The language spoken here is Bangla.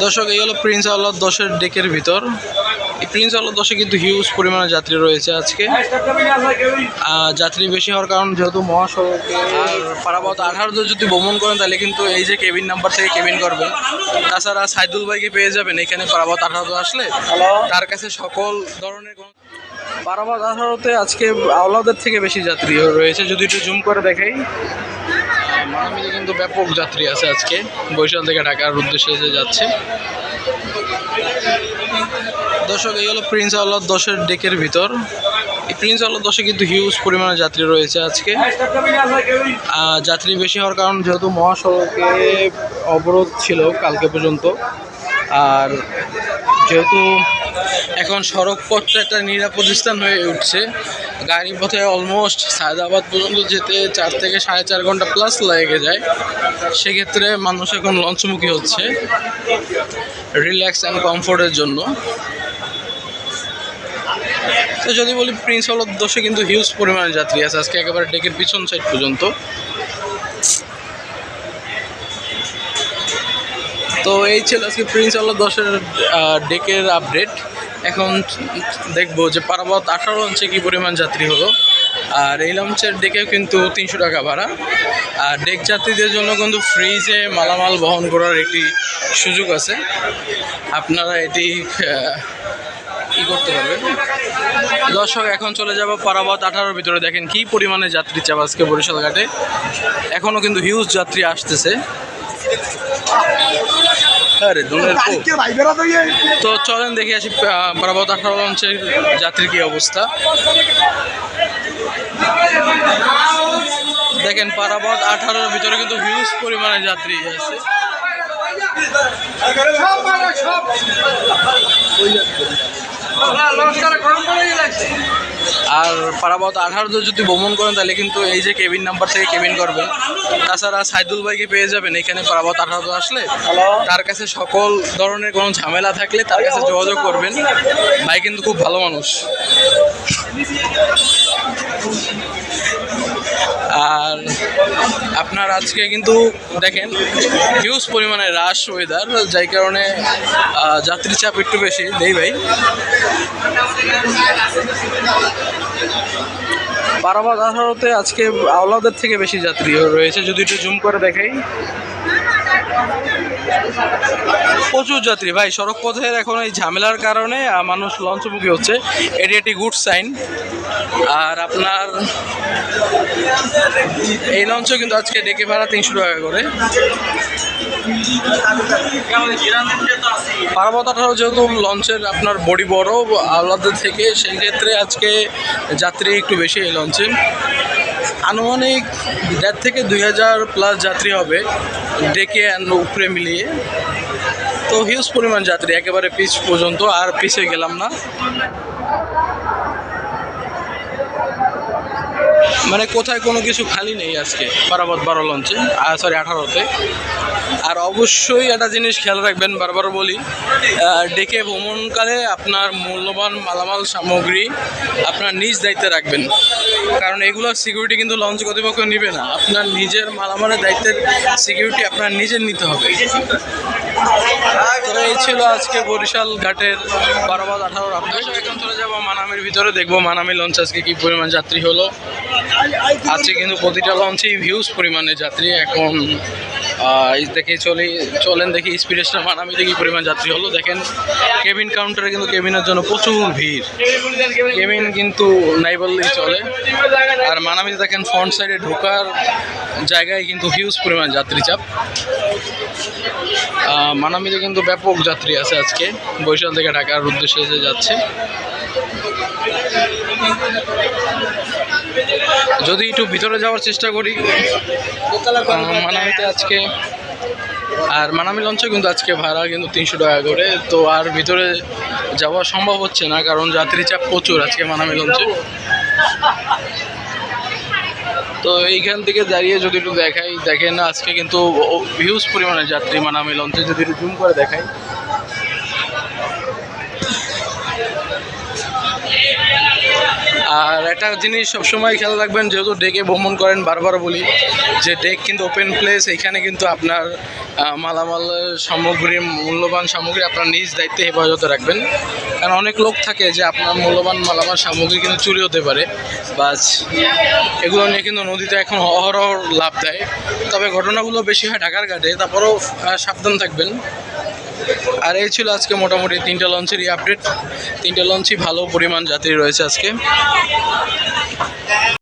দর্শক এই হলো প্রিন্স আল্লাহ দশের ডেকের ভিতর। এই প্রিন্স আল্লাহ দশে কিন্তু হিউজ পরিমাণে যাত্রী রয়েছে আজকে। যাত্রী বেশি হওয়ার কারণ যেহেতু মহাসড়কে আর পারাবত আঠারোতে যদি ভ্রমণ করেন তাহলে কিন্তু এই যে কেবিন নাম্বার থেকে কেবিন করবেন। তাছাড়া সাইদুল ভাইকে পেয়ে যাবেন এখানে পারাবত আঠারোতে আসলে। তার কাছে সকল ধরনের কোনো পারাবত আঠারোতে আজকে আওলাদের থেকে বেশি যাত্রী রয়েছে। যদি একটু জুম করে দেখাই। মানামিতে কিন্তু ব্যাপক যাত্রী আছে আজকে। বরিশাল থেকে ঢাকার উদ্দেশ্যে এসে যাচ্ছে। দর্শক, এই হলো প্রিন্স আল্লাহ দশের ডেকের ভিতর। এই প্রিন্স আল্লাহ দশে কিন্তু হিউজ পরিমাণে যাত্রী রয়েছে আজকে। যাত্রী বেশি হওয়ার কারণ যেহেতু মহাসড়কে অবরোধ ছিল কালকে পর্যন্ত। আর যেহেতু এখন সড়ক পথটা একটা নিরাপদ স্থান হয়ে উঠছে। গাড়ি পথে অলমোস্ট সায়দাবাদ পর্যন্ত যেতে চার থেকে সাড়ে চার ঘণ্টা প্লাস লেগে যায়। সেক্ষেত্রে মানুষ এখন লঞ্চমুখী হচ্ছে। রিল্যাক্স অ্যান্ড কমফোর্টের জন্য। তো যদি বলি প্রিন্স হল দোষে কিন্তু হিউজ পরিমাণে যাত্রী আছে। আজকে একেবারে ডেকের পিছন সাইড পর্যন্ত। তো এই ছিল আজকে প্রিন্স আল্লাহ দশের ডেকের আপডেট এখন দেখব যে পারাবত আঠারো লঞ্চে কী পরিমাণ যাত্রী হলো। আর এই লঞ্চের ডেকেও কিন্তু তিনশো টাকা ভাড়া। আর ডেক যাত্রীদের জন্য কিন্তু ফ্রিজে মালামাল বহন করার একটি সুযোগ আছে। আপনারা এটি ই করতে পারবেন। দর্শক, এখন চলে যাব পারাবত আঠারোর ভিতরে। দেখেন কি পরিমাণে যাত্রী চাপ আজকে বরিশাল ঘাটে। এখনও কিন্তু হিউজ যাত্রী আসতেছে। তো চলেন দেখে আসি আহ, পারাবত আঠারো লঞ্চের যাত্রীর কি অবস্থা। দেখেন পারাবত আঠারোর ভিতরে কিন্তু হিউজ পরিমাণে যাত্রী আছে। আর পারাবত আঠারোতে যদি ভ্রমণ করেন তাহলে কিন্তু এই যে কেবিন নাম্বার থেকে কেবিন করবেন। তাছাড়া সাইদুল ভাইকে পেয়ে যাবেন এখানে পারাবত আঠারোতে আসলে। তার কাছে সকল ধরনের কোনো ঝামেলা থাকলে তার কাছে যোগাযোগ করবেন। ভাই কিন্তু খুব ভালো মানুষ। আর আপনার আজকে কিন্তু দেখেন হিউজ পরিমাণে রাশ ওয়েদার যাই কারণে যাত্রী চাপ একটু বেশি। দেই ভাই। বারাবাদ আঠারোতে আজকে আওলাদের থেকে বেশি যাত্রী রয়েছে। যদি একটু জুম করে দেখাই। প্রচুর যাত্রী। ভাই সড়ক পথের এখন এই ঝামেলার কারণে মানুষ লঞ্চমুখী হচ্ছে। এটি একটি গুড সাইন। আর আপনার এই লঞ্চও কিন্তু আজকে ডেকে ভাড়া তিনশো টাকা করে। পার্বত যেহেতু লঞ্চের আপনার বডি বড়, আলাদা থেকে, সেই ক্ষেত্রে আজকে যাত্রী একটু বেশি এই লঞ্চে। আনুমানিক দেড় থেকে দুই হাজার প্লাস যাত্রী হবে। ডেকে উপরে মিলিয়ে। তো হিউজ পরিমাণ যাত্রী, একেবারে পিচ পর্যন্ত, আর পিছিয়ে গেলাম না। মানে কোথায় কোনো কিছু খালি নেই আজকে, বারাবত বারো লঞ্চে সরি আঠারোতে। আর অবশ্যই একটা জিনিস খেয়াল রাখবেন, বারবার বলি ডেকে ভ্রমণকালে আপনার মূল্যবান মালামাল সামগ্রী আপনার নিজ দায়িত্বে রাখবেন। কারণ এগুলোর সিকিউরিটি কিন্তু লঞ্চ কর্তৃপক্ষ নেবে না। আপনার নিজের মালামালের দায়িত্বের সিকিউরিটি আপনার নিজের নিতে হবে। তো এই ছিল আজকে বরিশাল ঘাটের বারোবাদ আঠারোর আপডেট এখন চলে যাব মানামির ভিতরে, দেখব মানামি লঞ্চ আজকে কি পরিমাণ যাত্রী হলো। আজকে কিন্তু প্রতিটা লঞ্চেই ভিউজ পরিমাণে যাত্রী, এখন দেখে চলে, চলেন দেখি স্পিডেস্টার মানামিতে কি পরিমাণ যাত্রী হলো। দেখেন কেবিন কাউন্টারে কিন্তু কেবিনের জন্য প্রচুর ভিড়। কেবিন কিন্তু নাই বললেই চলে। আর মানামিতে দেখেন ফ্রন্ট সাইডে ঢোকার জায়গায় কিন্তু হিউজ পরিমাণ যাত্রী চাপ। মানামিতে কিন্তু ব্যাপক যাত্রী আছে আজকে। বরিশাল থেকে ঢাকার উদ্দেশ্যে যাচ্ছে। যদি একটু ভিতরে যাওয়ার চেষ্টা করি মানামিতে আজকে, আর মানামি লঞ্চে কিন্তু আজকে ভাড়া কিন্তু তিনশো টাকা করে। তো আর ভিতরে যাওয়া সম্ভব হচ্ছে না, কারণ যাত্রী চাপ প্রচুর আজকে মানামি লঞ্চে। তো এইখান থেকে দাঁড়িয়ে যদি একটু দেখাই, দেখেন আজকে কিন্তু হিউজ পরিমাণে যাত্রী মানামি লঞ্চে যদি একটু জুম করে দেখাই। আর একটা জিনিস সবসময় খেয়াল রাখবেন, যেহেতু ডেকে ভ্রমণ করেন, বারবার বলি যে ডেক কিন্তু ওপেন প্লেস এখানে কিন্তু আপনার মালামাল সামগ্রী, মূল্যবান সামগ্রী আপনার নিজ দায়িত্বে হেফাজতে রাখবেন। কারণ অনেক লোক থাকে যে আপনার মূল্যবান মালামাল সামগ্রী কিন্তু চুরি হতে পারে বাস এগুলো নিয়ে কিন্তু নদীতে এখন অহরহ লাভ দেয়। তবে ঘটনাগুলো বেশি হয় ঢাকার ঘাটে, তারপরেও সাবধান থাকবেন। আর এই ছিল আজকে মোটামুটি তিনটা লঞ্চেরই আপডেট তিনটা লঞ্চই ভালো পরিমাণ যাত্রী রয়েছে আজকে।